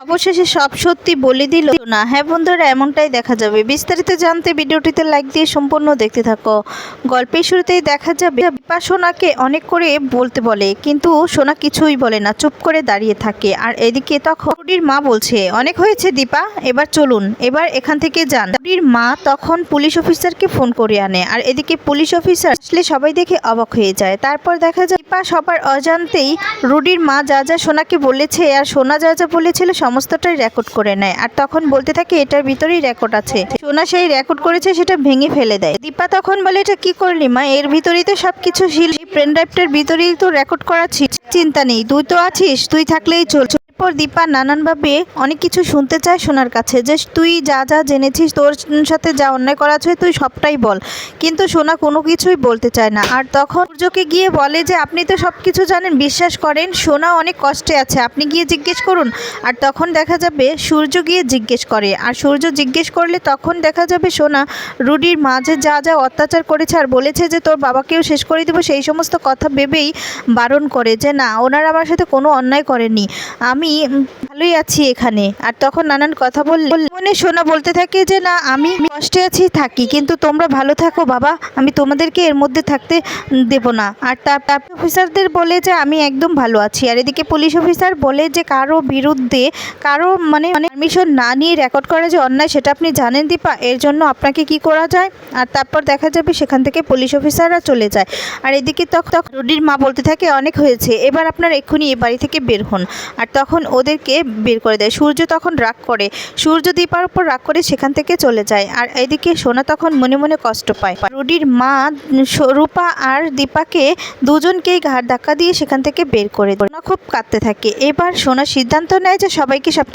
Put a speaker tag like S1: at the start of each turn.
S1: অবশেষে সব সত্যি বলে দিল না। হ্যাঁ বন্ধুরা, এমনটাই দেখা যাবে। বিস্তারিত জানতে ভিডিওটিতে লাইক দিয়ে সম্পূর্ণ দেখতে থাকো। গল্পের শুরুতেই দেখা যাবে দীপা সোনাকে অনেক করে বলতে বলে, কিন্তু সোনা কিছুই বলে না, চুপ করে দাঁড়িয়ে থাকে। আর এদিকে তখন রুডির মা বলছে, অনেক হয়েছে দীপা, এবার চলুন, এবার এখান থেকে যান। রুডির মা তখন পুলিশ অফিসারকে ফোন করে আনে, আর এদিকে পুলিশ অফিসার আসলে সবাই দেখে অবাক হয়ে যায়। তারপর দেখা যায় দীপা সবার অজান্তেই রুডির মা যা যা সোনাকে বলেছে আর সোনা যা যা বলেছিল সমস্তটাই রেকর্ড করে নেয়। আর তখন বলতে থাকে, এটার ভিতরেই রেকর্ড আছে। সোনা সেই রেকর্ড করেছে, সেটা ভেঙে ফেলে দেয়। দীপা তখন বলে, এটা কি করলি মা? এর ভিতরেই তো সবকিছু কিছু ছিল পেন ড্রাইভটার ভিতরেই তো রেকর্ড করা চিন্তা নেই। তুই তো আছিস, তুই থাকলেই চল এরপর দীপা নানানভাবে অনেক কিছু শুনতে চায় সোনার কাছে। যে তুই যা যা জেনেছিস, তোর সাথে যা অন্যায় করা আছে, তুই সবটাই বল। কিন্তু সোনা কোনো কিছুই বলতে চায় না। আর তখন সূর্যকে গিয়ে বলে যে, আপনি তো সব কিছু জানেন, বিশ্বাস করেন, সোনা অনেক কষ্টে আছে, আপনি গিয়ে জিজ্ঞেস করুন। আর তখন দেখা যাবে সূর্য গিয়ে জিজ্ঞেস করে। আর সূর্য জিজ্ঞেস করলে তখন দেখা যাবে সোনা রুডির মাঝে যা যা অত্যাচার করেছে আর বলেছে যে, তোর বাবাকেও শেষ করে দেবো, সেই সমস্ত কথা ভেবেই বারণ করে যে, না, ওনারা আমার সাথে কোনো অন্যায় করেনি আমি 一嗯。ভালোই আছি এখানে। আর তখন নানান কথা বললে মনে সোনা বলতে থাকে যে, না, আমি কষ্টে আছি, থাকি। কিন্তু তোমরা ভালো থাকো, বাবা। আমি তোমাদেরকে এর মধ্যে থাকতে দেব না। আর তার অফিসারদের বলে যে, আমি একদম ভালো আছি। আর এদিকে পুলিশ অফিসার বলে যে, কারও বিরুদ্ধে, কারও মানে মানে পারমিশন না নিয়ে রেকর্ড করা যে অন্যায়, সেটা আপনি জানেন দীপা। এর জন্য আপনাকে কি করা যায়? আর তারপর দেখা যাবে সেখান থেকে পুলিশ অফিসাররা চলে যায়। আর এদিকে তখন তখন রুডির মা বলতে থাকে, অনেক হয়েছে। এবার আপনার এক্ষুনি এ বাড়ি থেকে বের হন। আর তখন ওদেরকে বের করে দেয়। সূর্য তখন রাগ করে। সূর্য দীপার উপর রাগ করে সেখান থেকে চলে যায়। আর এদিকে সোনা তখন মনে মনে কষ্ট পায়। রুডির মা রূপা আর দীপাকে দুজনকেই ঘাড় ধাক্কা দিয়ে সেখান থেকে বের করে সোনা খুব কাঁদতে থাকে। এবার সোনা সিদ্ধান্ত নেয় যে সবাইকে সব